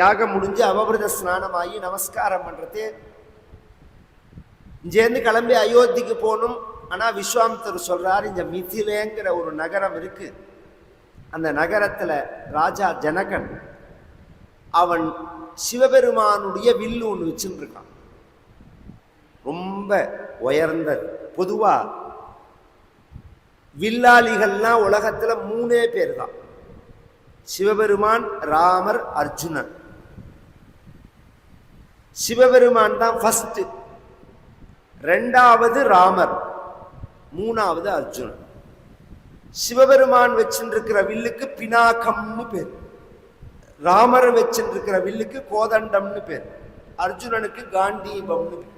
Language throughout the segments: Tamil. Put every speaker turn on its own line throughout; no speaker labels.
யாகம் முடிஞ்சு அவபிரத ஸ்நானமாகி நமஸ்காரம் பண்ணுறது இங்கேருந்து கிளம்பி அயோத்திக்கு போகணும். ஆனால் விஸ்வாமித்தர் சொல்கிறார் இந்த மிதிலேங்கிற ஒரு நகரம் இருக்குது அந்த நகரத்தில் ராஜா ஜனகன் அவன் சிவபெருமானுடைய வில்லு ஒன்று வச்சுருக்கான் ரொம்ப உயர்ந்தது பொதுவாக வில்லாளிகள்லாம் உலகத்தில் மூணே பேர் தான் சிவபெருமான் ராமர் அர்ஜுனன். சிவபெருமான் தான் ஃபர்ஸ்ட் ரெண்டாவது ராமர் மூணாவது அர்ஜுனன். சிவபெருமான் வச்சுருக்கிற வில்லுக்கு பினாக்கம்னு பேர். ராமர் வச்சுருக்கிற வில்லுக்கு கோதண்டம்னு பேர். அர்ஜுனனுக்கு காண்டீபம்னு பேர்.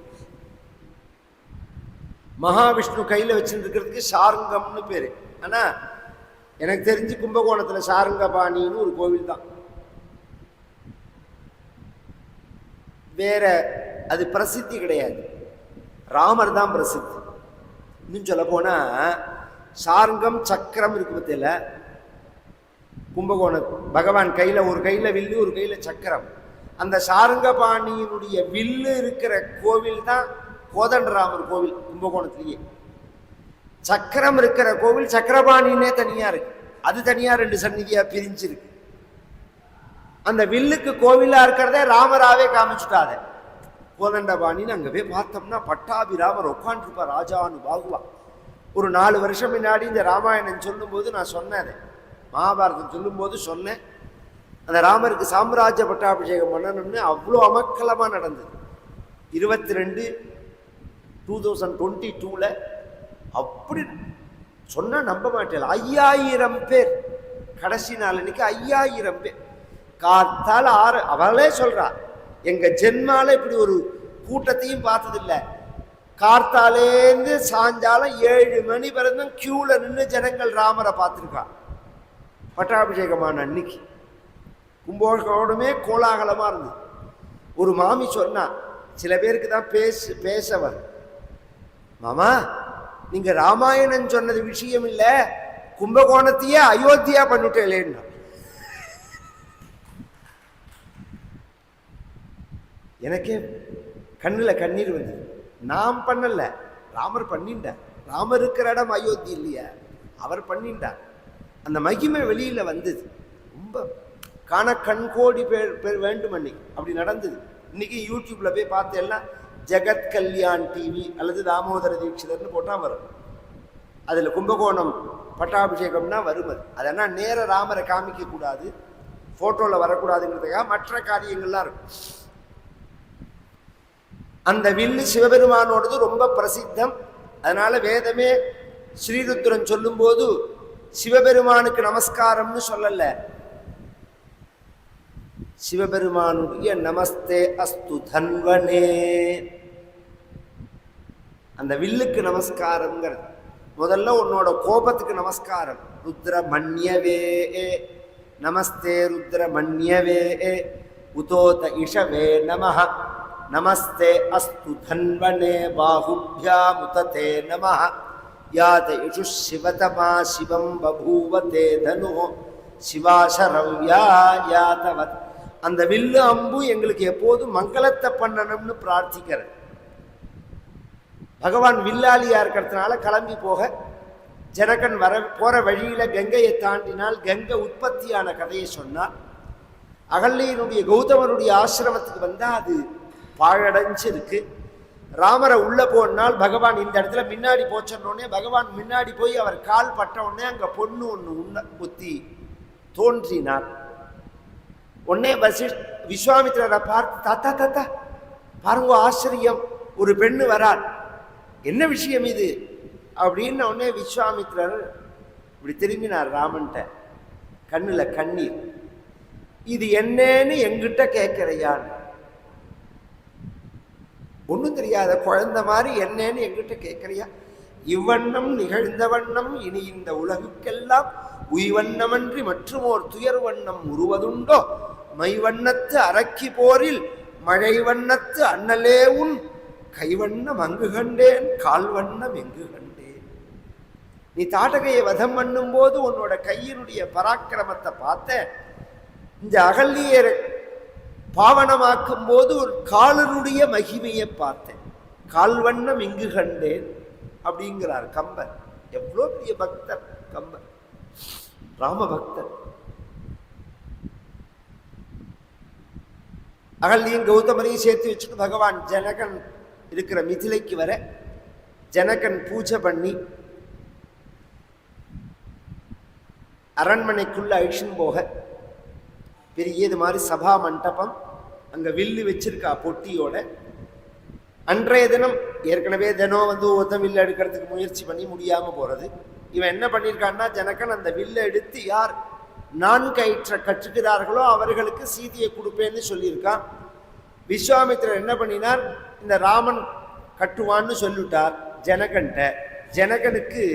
மகாவிஷ்ணு கையில் வச்சுருக்கிறதுக்கு சாருங்கம்னு பேர். ஆனால் எனக்கு தெரிஞ்சு கும்பகோணத்தில் சாருங்கபாணின்னு ஒரு கோவில் தான். வேற அது பிரசித்தி கிடையாது. ராமர் தான் பிரசித்தி. இன்னும் சொல்ல போனா சார்ங்கம் சக்கரம் இருக்கு பத்தியில. கும்பகோணம் பகவான் கையில ஒரு கையில வில்லு ஒரு கையில சக்கரம். அந்த சாருங்கபாணியினுடைய வில்லு இருக்கிற கோவில் தான் கோதண்டராமர் கோவில் கும்பகோணத்திலேயே. சக்கரம் இருக்கிற கோவில் சக்கரபாணின்னே தனியா இருக்கு. அது தனியா ரெண்டு சந்நிதியா பிரிஞ்சிருக்கு. அந்த வில்லுக்கு கோவிலா இருக்கிறதே ராமராவே காமிச்சுட்டாரு. கோதண்டபாணின்னு அங்க போய் பார்த்தோம்னா பட்டாபிராமர் உட்காந்துருப்பா ராஜான்னு பாகுவா ஒரு நாலு வருஷம் முன்னாடி இந்த ராமாயணம் சொல்லும்போது நான் சொன்னேன் மகாபாரதம் சொல்லும்போது சொன்னேன். அந்த ராமருக்கு சாம்ராஜ்ய பட்டாபிஷேகம் பண்ணணும்னு அவ்வளோ அமக்கலமாக நடந்தது. இருபத்தி ரெண்டு டூ தௌசண்ட் டுவெண்ட்டி டூவில் அப்படி சொன்னால் நம்ப மாட்டேன். ஐயாயிரம் பேர் கடைசி நாள் அன்னைக்கு ஐயாயிரம் பேர். காத்தால் ஆறு அவளே சொல்கிறா எங்கள் ஜென்மால இப்படி ஒரு கூட்டத்தையும் பார்த்ததில்ல. கார்த்தாலேருந்து சாயங்காலம் ஏழு மணி வரைக்கும் க்யூவில் நின்று ஜனங்கள் ராமரை பார்த்துருக்கா. பட்டாபிஷேகமான அன்னைக்கு. கும்பகோணமே கோலாகலமாக இருந்தது. ஒரு மாமி சொன்னா சில பேருக்கு தான் பேச பேசவர் மாமா நீங்கள் ராமாயணம் சொன்னது விஷயம் இல்லை கும்பகோணத்தையே அயோத்தியா பண்ணிட்டேலேன்னா எனக்கே கண்ணில் கண்ணீர் வந்தது. நாம் பண்ணலை. ராமர் பண்ணிட்டார். ராமர் இருக்கிற இடம் அயோத்தி இல்லையா. அவர் பண்ணிட்டார். அந்த மகிமை வெளியில் வந்தது. ரொம்ப காண கண்கோடி பேர் பேர் வேண்டும் அன்னைக்கு. அப்படி நடந்தது. இன்னைக்கு யூடியூப்பில் போய் பார்த்து எல்லாம் ஜெகத் கல்யாண் டிவி அல்லது தாமோதர தீட்சிதர்னு போட்டால் வரும். அதில் கும்பகோணம் பட்டாபிஷேகம்னா வரும் அது. அதனால் நேர ராமரை காமிக்கக்கூடாது. ஃபோட்டோவில் வரக்கூடாதுங்கிறதுக்காக மற்ற காரியங்கள்லாம் இருக்கும். அந்த வில்லு சிவபெருமானோடது ரொம்ப பிரசித்தம். அதனால வேதமே ஸ்ரீருத்ரன் சொல்லும்போது சிவபெருமானுக்கு நமஸ்காரம்னு சொல்லல. சிவபெருமானுடைய நமஸ்தே அஸ்து தன்வனே. அந்த வில்லுக்கு நமஸ்காரம்ங்கிறது. முதல்ல உன்னோட கோபத்துக்கு நமஸ்காரம். ருத்ர மன்யவே நமஸ்தே ருத்ர மன்யவே உதோத இஷவே நமஹ. நமஸ்தே அஸ்து தன்வனே பாகுபியாமுததே நமஹ யாத இஷு சிவதமா சிவம் பபூவதே தனு சிவாசரவ்யா யாதவத் அந்த வில்லு அம்பு எங்களுக்கு எப்போதும் மங்களத்தை பண்ணணும்னு பிரார்த்திக்கிறது பகவான் வில்லாளியா இருக்கிறதுனால கிளம்பி போக ஜனகன் வர போற வழியில கங்கையை தாண்டினால் கங்கை உற்பத்தியான கதையை சொன்னார். அகல்லையினுடைய கௌதமருடைய ஆசிரமத்துக்கு வந்தா அது பாழடைஞ்சு இருக்கு ராமரை உள்ள போனால் பகவான் இந்த இடத்துல முன்னாடி போச்சோடனே பகவான் முன்னாடி போய் அவர் கால் பட்ட உடனே அங்க பொண்ணு ஒன்று உன்ன புத்தி தோன்றினார். உடனே வசி விஸ்வாமித்திரரை பார்த்து தாத்தா தாத்தா பாருங்க ஆச்சரியம். ஒரு பெண்ணு வரார் என்ன விஷயம் இது? அப்படின்னு உடனே விஸ்வாமித்திரர் இப்படி திரும்பினார் ராமன்ட்ட. கண்ணில் கண்ணீர். இது என்னன்னு எங்கிட்ட கேட்கிறையான் ஒன்றும் தெரியாத குழந்த மாதிரி என்னன்னு எங்கிட்ட கேட்குறியா இவ்வண்ணம் நிகழ்ந்த வண்ணம் இனி இந்த உலகுக்கெல்லாம் உய்வண்ணமன்றி மற்றும் ஓர் துயர் வண்ணம் உருவதுண்டோ? மைவண்ணத்து அரக்கி போரில் மழை வண்ணத்து அண்ணலே உன் கைவண்ணம் அங்கு கண்டேன் கால் வண்ணம் எங்கு கண்டேன். நீ தாட்டகையை வதம் பண்ணும்போது உன்னோட கையினுடைய பராக்கிரமத்தை பார்த்த இந்த அகல்லியர் பாவனமாக்கும் போது ஒரு காலனுடைய மகிமையை பார்த்தேன். கால்வண்ணம் இங்கு கண்டேன் அப்படிங்கிறார் கம்பர் எவ்வளோ பெரிய பக்தர் கம்பர் ராம பக்தர் அகல்லையும் கௌதமரையும் சேர்த்து வச்சுட்டு பகவான் ஜனகன் இருக்கிற மிதிலைக்கு வர ஜனகன் பூஜை பண்ணி அரண்மனைக்குள்ள அழிச்சுன்னு போக பெரிய இது மாதிரி சபா மண்டபம் அங்கே வில்லு வச்சிருக்கா பொட்டியோட? அன்றைய தினம் ஏற்கனவே தினம் வந்து ஒருத்தன் வில்லு எடுக்கிறதுக்கு முயற்சி பண்ணி முடியாம போறது. இவன் என்ன பண்ணியிருக்கான்னா ஜனகன் அந்த வில்லை எடுத்து யார் நான் கயிற்ற கற்றுக்கிறார்களோ அவர்களுக்கு சீதையை கொடுப்பேன்னு சொல்லியிருக்கான் விஸ்வாமித்திரர் என்ன பண்ணினார்? இந்த ராமன் கட்டுவான்னு சொல்லிவிட்டார் ஜனகன்ட்ட ஜனகனுக்கு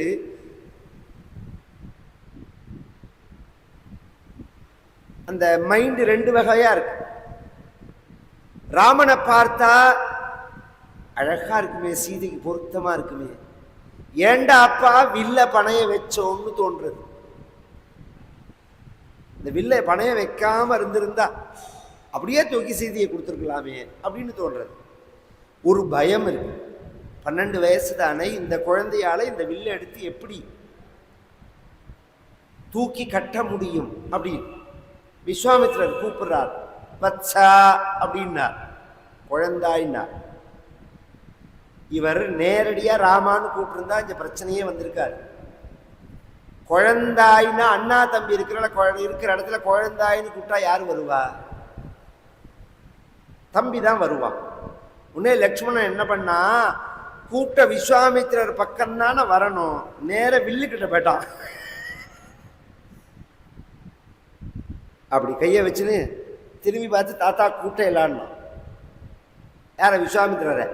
அந்த மைண்டு ரெண்டு வகையா இருக்கு. ராமனை பார்த்தா அழகா இருக்குமே சீதைக்கு பொருத்தமா இருக்குமே. ஏண்டா அப்பா வில்ல பணைய வச்சோம்னு தோன்றது. இந்த வில்லை பணைய வைக்காம இருந்திருந்தா அப்படியே தூக்கி சீதையை கொடுத்துருக்கலாமே அப்படின்னு தோன்றது. ஒரு பயம் இருக்கு. பன்னெண்டு வயசு தானே இந்த குழந்தையால இந்த வில்லை எடுத்து எப்படி தூக்கி கட்ட முடியும் அப்படின்னு. விஸ்வாமித்ரர் கூப்பிடுறார். வத்சா அப்படின்னார் குழந்தாய்னார் இவர் நேரடியாக ராமான்னு கூப்பிட்டுருந்தா இந்த பிரச்சனையே வந்திருக்காரு குழந்தாய்னா அண்ணா தம்பி இருக்கிற குழந்தை இருக்கிற இடத்துல குழந்தாயின்னு கூப்பிட்டா யார் வருவா? தம்பி தான் வருவான். உன்னே லக்ஷ்மணன் என்ன பண்ணா கூப்பிட்ட விஸ்வாமித்திரர் பக்கம் தானே வரணும். நேர வில்லுக்கிட்ட போயிட்டான். அப்படி கையை வச்சுன்னு திரும்பி பார்த்து தாத்தா கூட்ட இல்லான்னா யார விஸ்வாமித்திரரை?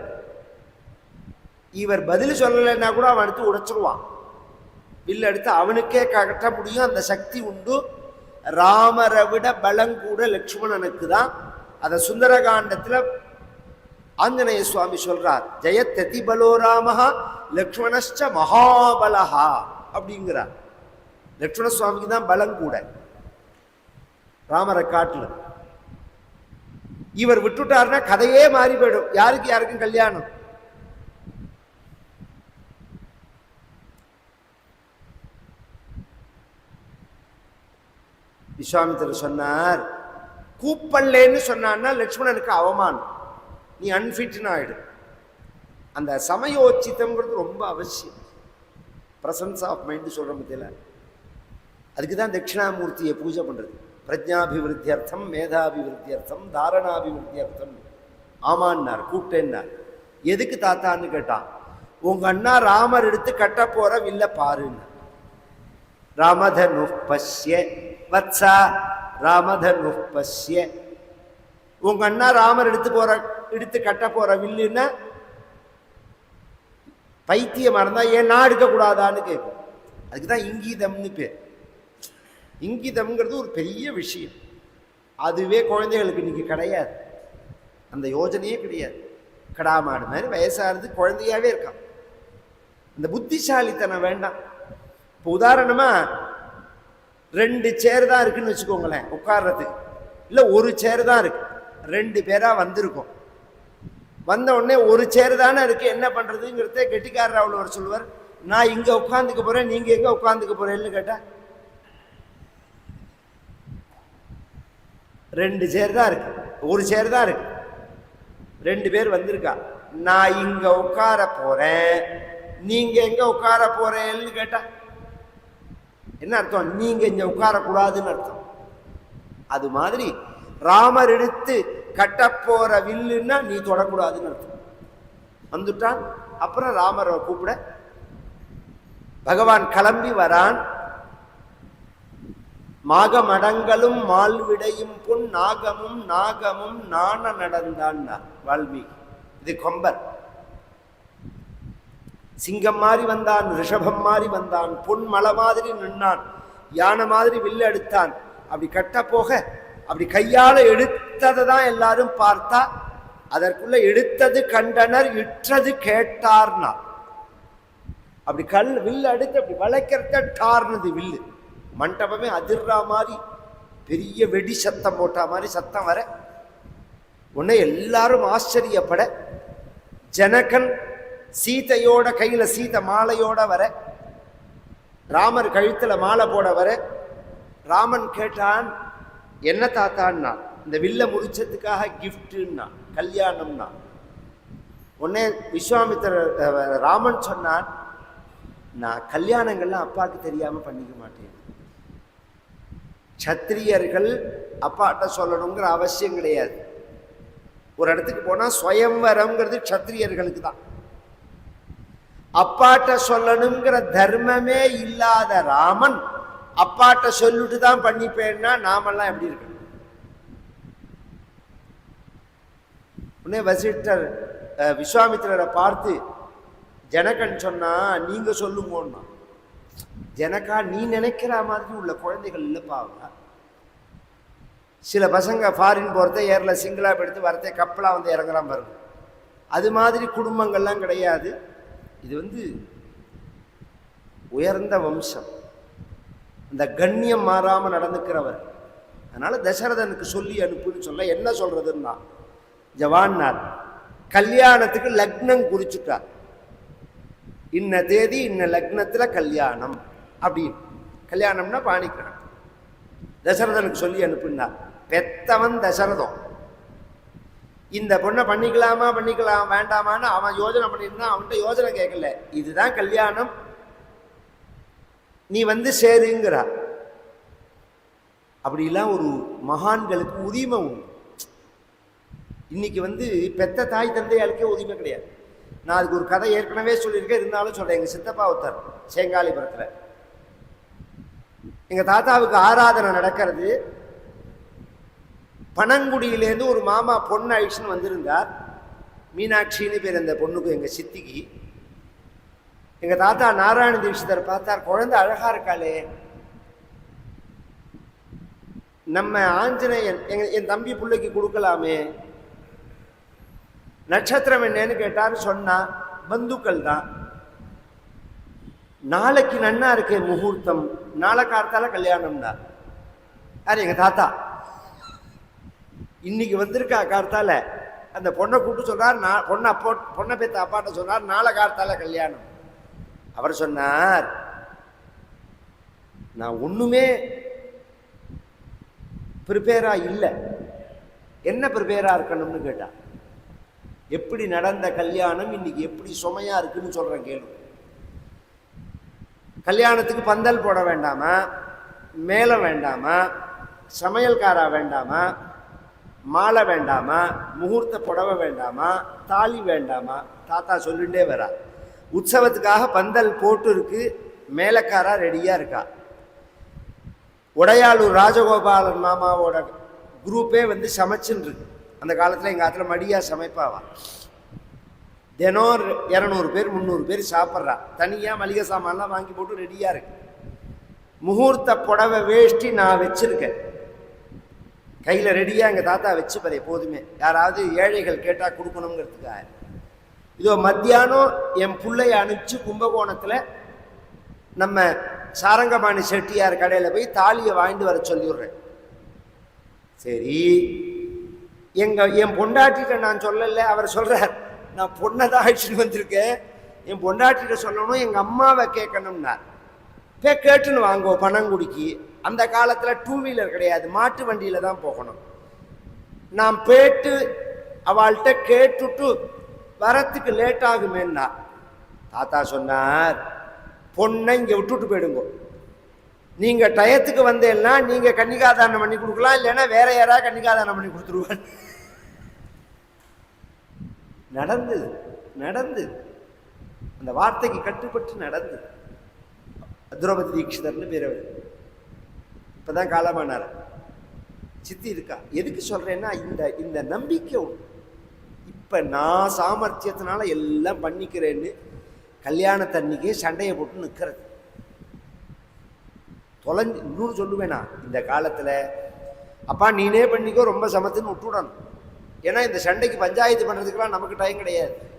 இவர் பதில் சொல்லலைன்னா கூட அவன் எடுத்து உடைச்சிருவான். வில்ல எடுத்து அவனுக்கே கட்ட முடியும் அந்த சக்தி உண்டு. ராமரை விட பலங்கூட லக்ஷ்மணனுக்கு தான். அதை சுந்தரகாண்டத்தில் ஆஞ்சநேய சுவாமி சொல்றார் ஜெயத்ததி பலோ ராமஹா லக்ஷ்மணஷ்ச மகாபலஹா. அப்படிங்கிறார். லக்ஷ்மண சுவாமிக்கு தான் பலம் கூட. ராமரை காட்டில். இவர் விட்டுட்டாருன்னா கதையே மாறி போயிடும். யாருக்கு யாருக்கும் கல்யாணம்? விஸ்வாமித்திரர் சொன்னார் கூப்பல்லேன்னு சொன்னான்னா லட்சுமணனுக்கு அவமானம். நீ அன்ஃபிட்னு ஆயிடு. அந்த சமயோச்சித்தம்ங்கிறது ரொம்ப அவசியம். பிரசன்ஸ் ஆஃப் மைண்ட் சொல்கிற மத்தியில் அதுக்கு தான் தட்சிணாமூர்த்தியை பூஜை பண்ணுறது பிரஜாபிவிருத்தியர்த்தம் மேதாபிவிருத்தியர்த்தம் தாரணாபிவிருத்தியர்த்தம். ஆமான்னார் கூப்பிட்டேன்னார். எதுக்கு தாத்தான்னு கேட்டான் உங்க அண்ணா ராமர் எடுத்து கட்ட போற வில்ல பாருன்னு. ராமதனு பஷ்ய வத்சா ராமதனு பஷ்ய. உங்க அண்ணா ராமர் எடுத்து போற எடுத்து கட்ட போற வில்லுன்னா? பைத்தியம் இருந்தா ஏன் நான் எடுக்கக்கூடாதான்னு கேட்கும். அதுக்கு தான் இங்கீதம்னு பேர். இங்கிதம்ங்கிறது ஒரு பெரிய விஷயம். அதுவே குழந்தைகளுக்கு இன்றைக்கி கிடையாது. அந்த யோஜனையே கிடையாது. கடாமாடு மாதிரி வயசாகிறது குழந்தையாவே இருக்கான். அந்த புத்திசாலித்தனம் வேண்டாம். இப்போ உதாரணமாக ரெண்டு சேர் தான் இருக்குன்னு வச்சுக்கோங்களேன் உட்கார்றதுக்கு. இல்லை ஒரு சேர் தான் இருக்கு. ரெண்டு பேராக வந்திருக்கோம். வந்த உடனே ஒரு சேர் தானே இருக்கு. என்ன பண்ணுறதுங்கிறத கெட்டிக்காரர் அவ்வளோ சொல்லுவார். நான் இங்கே உட்காந்துக்க போகிறேன் நீங்கள் எங்கே உட்காந்துக்க போகிறேன்னு கேட்டால் ரெண்டு சேர் தான் இருக்கு. ஒரு சேர் தான் இருக்கு. ரெண்டு பேர் வந்திருக்கா. நான் இங்க உட்கார போறேன். நீங்க எங்க உட்கார போறேன்னு கேட்டா என்ன அர்த்தம்? நீங்க இங்க உட்காரக்கூடாதுன்னு அர்த்தம். அது மாதிரி ராமர் எடுத்து கட்டப்போற வில்லுன்னா நீ தொடக்கூடாதுன்னு அர்த்தம். வந்துட்டான். அப்புறம் ராமரை கூப்பிட பகவான் கிளம்பி வரான். மாகமடங்களும் மால்விடையும் பொன் நாகமும் நாகமும் நாண நடந்தான் வால்மீகி. இது கொம்பர் சிங்கம் மாதிரி வந்தான் ரிஷபம் மாதிரி வந்தான் பொன் மலை மாதிரி நின்னான் யானை மாதிரி வில்லு எடுத்தான் அப்படி கட்ட போக அப்படி கையால் எடுத்ததை தான் எல்லாரும் பார்த்தா அதற்குள்ள எடுத்தது கண்டனர் இற்றது கேட்டார்னா. அப்படி கல் வில்லு அடுத்து அப்படி வளைக்கிறத டார்னது வில்லு. மண்டபமே அதிர்றா மாதிரி பெரிய வெடி சத்தம் போட்டா மாதிரி சத்தம் வர. உடனே எல்லாரும் ஆச்சரியப்பட ஜனகன் சீதையோட கையில் சீதை மாலையோட வர ராமர் கழுத்தில் மாலை போட வர ராமன் கேட்டான் என்ன தாத்தான்னா? இந்த வில்ல முடிச்சதுக்காக கிஃப்ட்டுன்னா கல்யாணம்னா. உடனே விஸ்வாமித்திர ராமன் சொன்னான் நான் கல்யாணங்கள்லாம் அப்பாவுக்கு தெரியாமல் பண்ணிக்க மாட்டேன். சத்திரியர்கள் அப்பாட்ட சொல்லணுங்கிற அவசியம் கிடையாது. ஒரு இடத்துக்கு போனால் சுயம்வரம்ங்கிறது சத்திரியர்களுக்கு தான். அப்பாட்ட சொல்லணுங்கிற தர்மமே இல்லாத ராமன் அப்பாட்ட சொல்லிட்டு தான் பண்ணிப்பேன்னா நாமெல்லாம் எப்படி இருக்கணும்? உடனே வசிஷ்டர் விஸ்வாமித்திரரை பார்த்து ஜனகன் சொன்னா நீங்க சொல்லுங்கன்னா ஜனக்கா நீ நினைக்கிற மாதிரி உள்ள குழந்தைகள் இல்லைப்பா அவங்க. சில பசங்க ஃபாரின் போகிறத ஏரில் சிங்கிளாக எடுத்து வரத்தே கப்பலாக வந்து இறங்குறான் பாருங்க. அது மாதிரி குடும்பங்கள்லாம் கிடையாது. இது வந்து உயர்ந்த வம்சம். இந்த கண்ணியம் மாறாமல் நடந்துக்கிறவர். அதனால தசரதனுக்கு சொல்லி அனுப்புன்னு சொல்ல என்ன சொல்றதுன்னா ஜவான்னார் கல்யாணத்துக்கு லக்னம் குறிச்சுட்டார் இன்ன தேதி இன்ன லக்னத்துல கல்யாணம். அப்படின்னு கல்யாணம்னா பாணிக்கணும் தசரதனுக்கு சொல்லி அனுப்புனார் பெத்தவன் தசரதம். இந்த பொண்ணை பண்ணிக்கலாமா பண்ணிக்கலாம் வேண்டாமான்னு அவன் யோஜனை பண்ணியிருந்தான் அவன்கிட்ட யோஜனை கேட்கல. இதுதான் கல்யாணம். நீ வந்து சேருங்கிறா. அப்படிலாம் ஒரு மகான்களுக்கு உரிமை உண்டு. இன்னைக்கு வந்து பெத்த தாய் தந்தையாளுக்கே உரிமை கிடையாது. நான் அதுக்கு ஒரு கதை ஏற்கனவே சொல்லியிருக்கேன் இருந்தாலும் சொல்கிறேன் எங்கள் சித்தப்பா ஒருத்தர் சேங்காலிபுரத்துல. எங்கள் தாத்தாவுக்கு ஆராதனை நடக்கிறது. பனங்குடியிலேருந்து ஒரு மாமா பொண்ணு அழிச்சுன்னு வந்திருந்தார். மீனாட்சின்னு பேர் அந்த பொண்ணுக்கு எங்கள் சித்திக்கு. எங்கள் தாத்தா நாராயண தீட்சிதர் பார்த்தார் குழந்தை அழகாக இருக்காளே. நம்ம ஆஞ்சநேயன் எங்க என் தம்பி பிள்ளைக்கு கொடுக்கலாமே. நட்சத்திரம் என்னன்னு கேட்டார் சொன்னா பந்துக்கள் தான். நாளைக்கு நன்னா இருக்கே முகூர்த்தம். நாளை காலத்தால கல்யாணம் தான் யார்? எங்க தாத்தா. இன்னைக்கு வந்திருக்கா கார்த்தால அந்த பொண்ணை கூப்பிட்டு சொன்னார் நான் பொண்ணை அப்போ பொண்ணை பேத்த அப்பாட்ட சொன்னார் நாளை கார்த்தால கல்யாணம். அவர் சொன்னார் நான் ஒண்ணுமே ப்ரிப்பேரா இல்லை. என்ன ப்ரிப்பேரா இருக்கணும்னு கேட்டா எப்படி நடந்த கல்யாணம் இன்னைக்கு எப்படி சுமையா இருக்குன்னு சொல்றேன் கேளு. கல்யாணத்துக்கு பந்தல் போட வேண்டாமா? மேலே வேண்டாமா? சமையல்காரா வேண்டாமா? மாலை வேண்டாமா? முகூர்த்த புடவை வேண்டாமா? தாலி வேண்டாமா? தாத்தா சொல்லிட்டே வரா. உற்சவத்துக்காக பந்தல் போட்டு இருக்கு மேலக்காரா ரெடியா இருக்கா? உடையாளூர் ராஜகோபாலன் மாமாவோட குரூப்பே வந்து சமைச்சுன்னு இருக்கு. அந்த காலத்தில் எங்கள் ஆற்றுல மடியாக சமைப்பாவா? தினம் இரநூறு பேர் முந்நூறு பேர் சாப்பிட்றா. தனியாக மளிகை சாமான்லாம் வாங்கி போட்டு ரெடியாக இருக்கு. முகூர்த்த புடவை வேஷ்டி நான் வச்சுருக்கேன். கையில் ரெடியாக எங்கள் தாத்தா வச்சுப்பார் எப்போதுமே. யாராவது ஏழைகள் கேட்டால் கொடுக்கணுங்கிறதுக்காக. இதோ மத்தியானம் என் பிள்ளைய அனுப்பிச்சு கும்பகோணத்தில் நம்ம சாரங்கபாணி செட்டியார் கடையில் போய் தாலியை வாங்கிட்டு வர சொல்லிடுறேன் சரி எங்க என் பொண்டாட்டிட்ட நான் சொல்லல அவர் சொல்றார் நான் பொண்ணை தான் அழைச்சிட்டு வந்திருக்கேன். என் பொண்டாட்டிட்ட சொல்லணும் எங்க அம்மாவை கேட்கணும்னார். பே கேட்டுன்னு வாங்குவோம் பனங்குடிக்கு அந்த காலத்தில் டூ வீலர் கிடையாது மாட்டு வண்டியில் தான் போகணும். நான் போயிட்டு அவள்கிட்ட கேட்டுட்டு வரத்துக்கு லேட் ஆகுமேன்னா தாத்தா சொன்னார் பொண்ணை இங்கே விட்டுட்டு போயிடுங்க. நீங்க டயத்துக்கு வந்தேன்னா நீங்க கன்னிகாதானம் பண்ணி கொடுக்கலாம் இல்லைன்னா வேற யாராவது கன்னிகாதானம் பண்ணி கொடுத்துருவான் நடந்து நடந்து. அந்த வார்த்தைக்கு கட்டுப்பட்டு நடந்து. திரௌபதி தீட்சிதர்னு பேர் அவர். இப்பதான் காலமானார். சித்தி இருக்கா? எதுக்கு சொல்றேன்னா இந்த இந்த நம்பிக்கை உண்டு. இப்ப நான் சாமர்த்தியத்தினால எல்லாம் பண்ணிக்கிறேன்னு கல்யாணத்தன்னைக்கே சண்டையை போட்டு நிற்கிறது தொலைஞ்சு இன்னொன்று சொல்லுவேனா இந்த காலத்தில் அப்பா நீனே பண்ணிக்கோ ரொம்ப சமத்துன்னு விட்டுடணும் ஏன்னா இந்த சண்டைக்கு பஞ்சாயத்து பண்ணுறதுக்கெல்லாம் நமக்கு டைம் கிடையாது.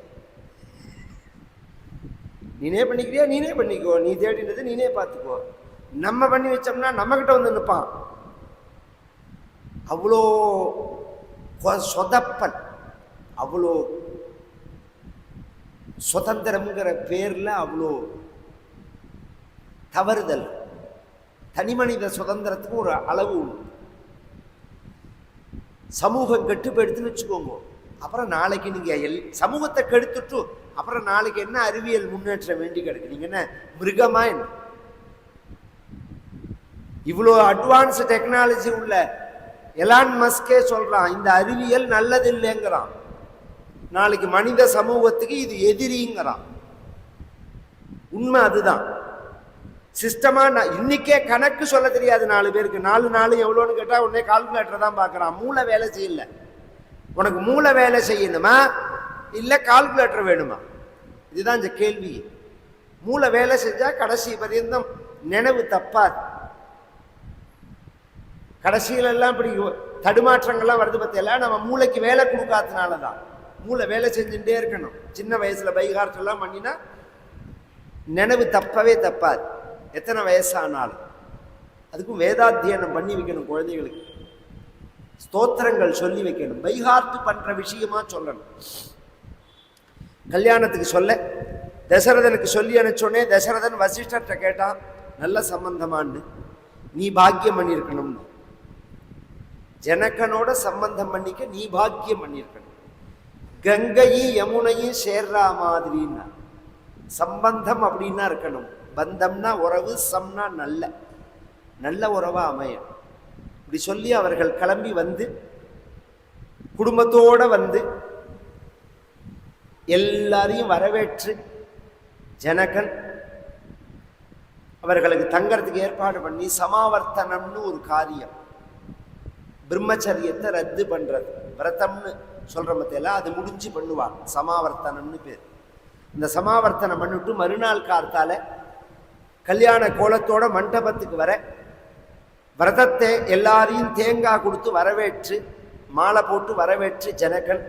நீனே பண்ணிக்கிறியா? நீனே பண்ணிக்கோ. நீ தேடினது நீனே பார்த்துக்கோ. நம்ம பண்ணி வச்சோம்னா நம்மக்கிட்ட வந்து நிற்பான். அவ்வளோ கொ- சொதப்பல். அவ்வளோ சுதந்திரம்ங்கிற பேரில் அவ்வளோ தவறுதல். தனிமனித சுதந்திரத்துக்கு ஒரு அளவு உண்டு. சமூகம் கெட்டு போயிடுதுன்னு வச்சுக்கோங்க. அப்புறம் நாளைக்கு நீங்கள் எல் சமூகத்தை கெடுத்துட்டு அப்புறம் நாளைக்கு என்ன அறிவியல் முன்னேற்றம் வேண்டி கிடக்கு? நீங்கள் என்ன மிருகமா என்ன? இவ்வளோ அட்வான்ஸ் டெக்னாலஜி உள்ள எலான் மஸ்கே சொல்கிறான் இந்த அறிவியல் நல்லது இல்லைங்கிறான் நாளைக்கு மனித சமூகத்துக்கு இது எதிரிங்கிறான். உண்மை அதுதான். சிஸ்டமா நான் இன்னைக்கே கணக்கு சொல்ல தெரியாது நாலு பேருக்கு. நாலு நாலு எவ்வளோன்னு கேட்டால் உடனே கால்குலேட்டர் தான் பார்க்குறான். மூளை வேலை செய்யல. உனக்கு மூளை வேலை செய்யணுமா? இல்லை கால்குலேட்டர் வேணுமா? இதுதான் இந்த கேள்வி. மூளை வேலை செஞ்சால் கடைசி பரியந்தம் நினைவு தப்பாது. கடைசியிலெல்லாம் இப்படி தடுமாற்றங்கள்லாம் வருது பத்தியெல்லாம் நம்ம மூளைக்கு வேலை கொடுக்காதனால தான் மூளை வேலை செஞ்சுட்டே இருக்கணும். சின்ன வயசில் பைகார்ட்டெல்லாம் பண்ணினா நினைவு தப்பவே தப்பாது. எத்தனை வயசானாலும் அதுக்கும் வேதாத்தியனம் பண்ணி வைக்கணும் குழந்தைகளுக்கு. ஸ்தோத்திரங்கள் சொல்லி வைக்கணும். பைஹார்த்து பண்ணுற விஷயமா சொல்லணும். கல்யாணத்துக்கு சொல்ல தசரதனுக்கு சொல்லி அனுப்பிச்சோடனே தசரதன் வசிஷ்டர்கிட்ட கேட்டான் நல்ல சம்பந்தமான்னு. நீ பாக்கியம் பண்ணியிருக்கணும்னு. ஜனக்கனோட சம்பந்தம் பண்ணிக்க நீ பாக்கியம் பண்ணியிருக்கணும். கங்கையும் யமுனையும் சேர்றா மாதிரின்னா சம்பந்தம் அப்படின்னா இருக்கணும். பந்தம்னா உறவு சம்னா நல்ல. நல்ல உறவா அமையும் இப்படி சொல்லி அவர்கள் கிளம்பி வந்து குடும்பத்தோட வந்து எல்லாரையும் வரவேற்று ஜனகன் அவர்களுக்கு தங்கறதுக்கு ஏற்பாடு பண்ணி சமாவர்த்தனம்னு ஒரு காரியம். பிரம்மச்சரியத்தை ரத்து பண்றது. விரதம்னு சொல்ற மத்தியெல்லாம் அது முடிஞ்சு பண்ணுவாங்க. சமாவர்த்தனம்னு பேர். இந்த சமாவர்த்தனம் பண்ணிட்டு மறுநாள் கார்த்தால கல்யாண கோலத்தோட மண்டபத்துக்கு வர விரதத்தை எல்லாரையும் தேங்காய் கொடுத்து வரவேற்று மாலை போட்டு வரவேற்று ஜனகன்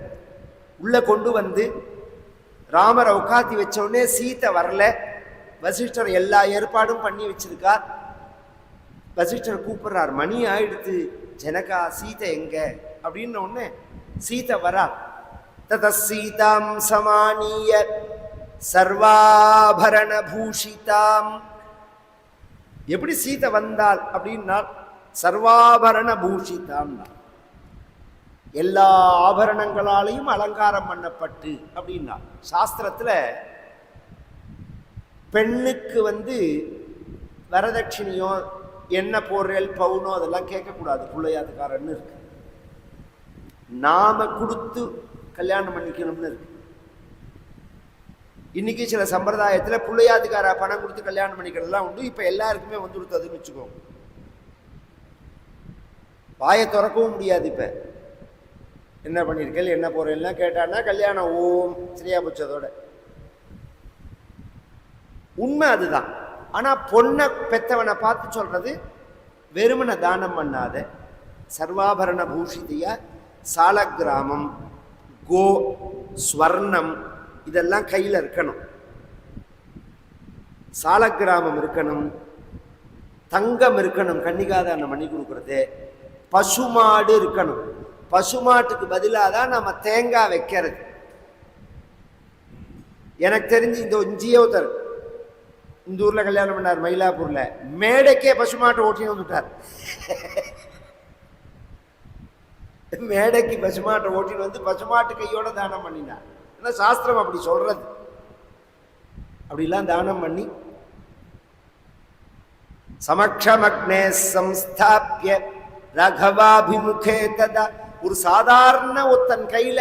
உள்ளே கொண்டு வந்து ராமரை உட்காத்தி வச்சோடனே சீத்தை வரல. வசிஷ்டர் எல்லா ஏற்பாடும் பண்ணி வச்சிருக்கார் வசிஷ்டர் கூப்பிடுறார் மணி ஆயிடுத்து ஜனகா சீதை எங்க? அப்படின்ன உடனே சீதை வரா. தத சீதாம் சமானிய சர்வாபரண பூஷிதாம் எப்படி சீதை வந்தாள் அப்படின்னா சர்வாபரண பூஷிதாம்னா எல்லா ஆபரணங்களாலையும் அலங்காரம் பண்ணப்பட்டு அப்படின்னா. சாஸ்திரத்தில் பெண்ணுக்கு வந்து வரதட்சணையோ என்ன போடுறேல் பவுனோ அதெல்லாம் கேட்கக்கூடாது. பிள்ளையாத்துக்காரன்னு இருக்கு. நாம கொடுத்து கல்யாணம் பண்ணிக்கணும்னு இருக்கு. இன்னைக்கு சில சம்பிரதாயத்தில் பிள்ளையாத்துக்கார பணம் கொடுத்து கல்யாணம் பண்ணிக்கிறதுலாம் உண்டு. இப்போ எல்லாருக்குமே வந்து கொடுத்ததுன்னு வச்சுக்கோங்க வாயை திறக்கவும் முடியாது இப்போ. என்ன பண்ணியிருக்கேன் என்ன போகிறேன்லாம் கேட்டான்னா கல்யாணம் ஓம் சரியா போச்சதோட உண்மை அதுதான். ஆனால் பொண்ணை பெத்தவனை பார்த்து சொல்றது வெறுமனை தானம் பண்ணாத. சர்வாபரண பூஷிதியாக சால கிராமம் கோ ஸ்வர்ணம் இதெல்லாம் கையில் இருக்கணும். சாலக்கிராமம் இருக்கணும். தங்கம் இருக்கணும். கன்னிகாதானம் பண்ணி கொடுக்கறது. பசுமாடு இருக்கணும். பசுமாட்டுக்கு பதிலாக தான் நம்ம தேங்காய் வைக்கிறது. எனக்கு தெரிஞ்சு இந்த இஞ்சியே இந்த ஊரில் கல்யாணம் பண்ணார் மயிலாப்பூரில். மேடைக்கே பசுமாட்டை ஓட்டின்னு வந்துட்டார். மேடைக்கு பசுமாட்டை ஓட்டின்னு வந்து பசுமாட்டு கையோட தானம் பண்ணினார். ஆனால் சாஸ்திரம் அப்படி சொல்றது? அப்படிலாம் தானம் பண்ணி சமக்ஷமக்னே சம்ஸ்தாபிய ரகவாபிமுகே ததா. ஒரு சாதாரண ஒருத்தன் கையில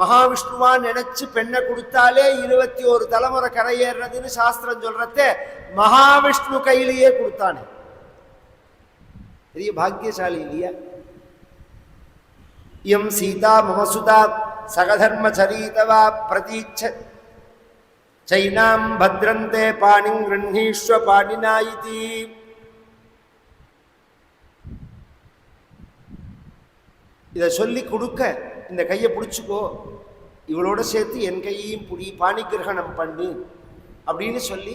மகாவிஷ்ணுவா நினைச்சு பெண்ணை கொடுத்தாலே இருபத்தி ஒரு தலைமுறை கரையேறதுன்னு சாஸ்திரம் சொல்றத மகாவிஷ்ணு கையிலேயே கொடுத்தானே. பெரிய பாக்கியசாலி இல்லையா? இயம் சீதா மமசுதா சகதர்மச்சரீதவா பிரதீட்ச சைனாம் பத்ரந்தே பாணிங் கிருண்ணீஸ்வ பாணினா இதி இதை சொல்லி கொடுக்க இந்த கையை பிடிச்சிக்கோ இவளோட சேர்த்து என் கையையும் புடி பாணி கிரகணம் பண்ணு அப்படின்னு சொல்லி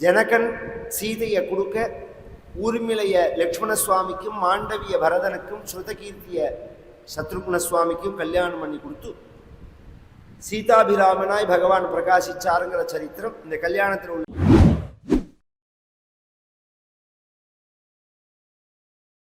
ஜனகன் சீதையை கொடுக்க ஊர்மிளைய லக்ஷ்மண சுவாமிக்கும் மாண்டவிய பரதனுக்கும் ஸ்ருதகீர்த்திய சத்ருக்ன சுவாமிக்கும் கல்யாணம் பண்ணி கொடுத்து சீதாபிராமனாய் பகவான் பிரகாசிச்சாருங்கிற சரித்திரம் இந்த கல்யாணத்தில் உள்ள